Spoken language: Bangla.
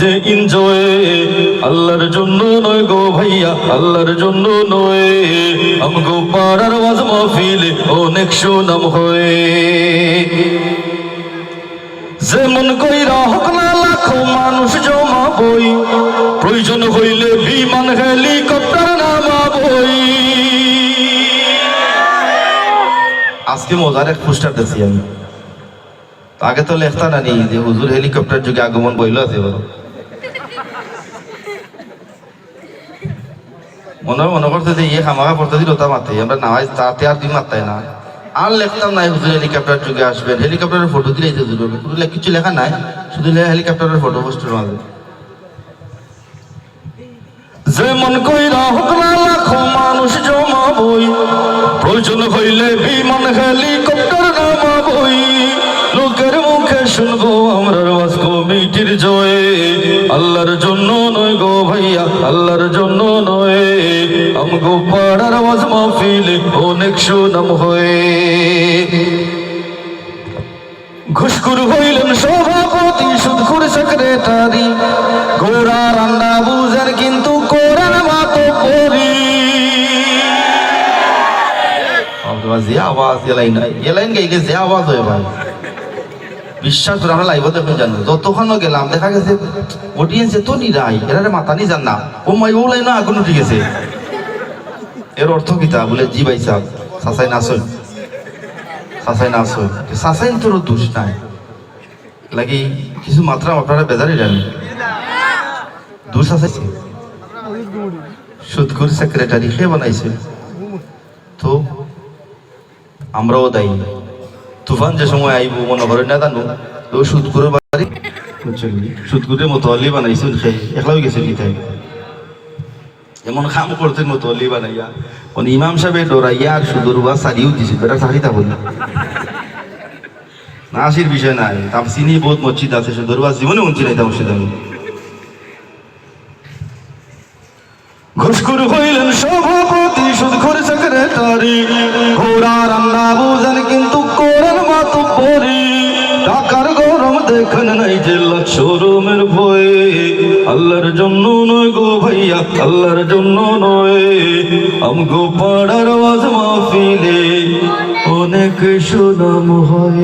যে আল্লাহর জন্য নয় গো ভাইয়া, আল্লাহর জন্য নয়। আমগো পাড়ার ওয়াজ মাহফিলে অনেক সুনাম যেমন কইরা হোক না লাখো মানুষ জমা বই, প্রয়োজন হইলে বিমান হেলিকপ্টার নামাবই আজকে মজার এক পোস্টার দেখছি আমি। আগে তো লেখতা না নি যে হুজুর হেলিকপ্টার যুগে আগমন বইল আছে বলো। মনে মনে করতে যে ইয়ে খামাখা পড়তে দিল তা মাতে আমরা নামাজ তাতে আর দিন মাত্তাই না। আর লিখতাম নাই, হুজুর হেলিকপ্টার যুগে আসবেন। হেলিকপ্টারের ফটো দিলেই তো হুজুর কিছু লেখা নাই, শুধু হেলিকপ্টারের ফটো পোস্টের মাঝে। যেমন কইরা হোক না লাখো মানুষ জমাবই প্রয়োজন হইলে বিমান হেলিকপ্টার জয়ে। আল্লাহর জন্য নয় গো ভাইয়া, আল্লাহর জন্য নয়। আমগো পাড়ার ওয়াজ মাহফিলে, অনেক সুনাম হয়ে। ঘুষখুর হইলেন সভাপতি, সুদখুর সেক্রেটারি। গোড়া রান্না বুঝেন কিন্তু কোরআন মাতো যে আওয়াজ এলাইন এলাইন গাইলে যে আওয়াজ হয় ভাই। বিশ্বাস করে আমরা লাইভ দেখুন জানো। যতক্ষণ গেলাম, দেখা গেছে অডিয়েন্সে তো নিরাই এরা মাথা নি জান না। ও মাই, ও লাইন আগুন উঠে গেছে। এর অর্থ কিতা বলে, জি ভাই সাহ সাসাই নাসই সাসাই নাসই সাসাইন তোর দোষ নাই। লাগি কিছু মাত্রা আপনারা বেজারি জানি দোষ আছে সুদকুর সেক্রেটারি কে বানাইছে। তো আমরাও দায়ী। তুফান যে সময় আইব মনে করেন না জানো তো সুদকুরের বাড়ি। সুদকুরের মতো অলি বানাইছিল সে একলাও গেছে কি তাই এমন খাম করতে মতো অলি বানাইয়া। কোন ইমাম সাহেবের ডরাইয়া আর সুদূর বা সারিও দিছে বেটা সারিতা বলি। না আসির বিষয় নাই। তাম চিনি বহুত মসজিদ আছে সুদূর বা জীবনে উঞ্চি নাই তা মসজিদ আমি। ঘুষখুর হইলেন সভাপতি সুদখুর সেক্রেটারি। ঘোড়া রান্না নাই চরমের ভয়ে। আল্লাহর জন্য নয় গো ভাইয়া, আল্লাহর জন্য নয়। আমগো পাড়ার আওয়াজ মাহফিলে অনেক সুনাম হয়।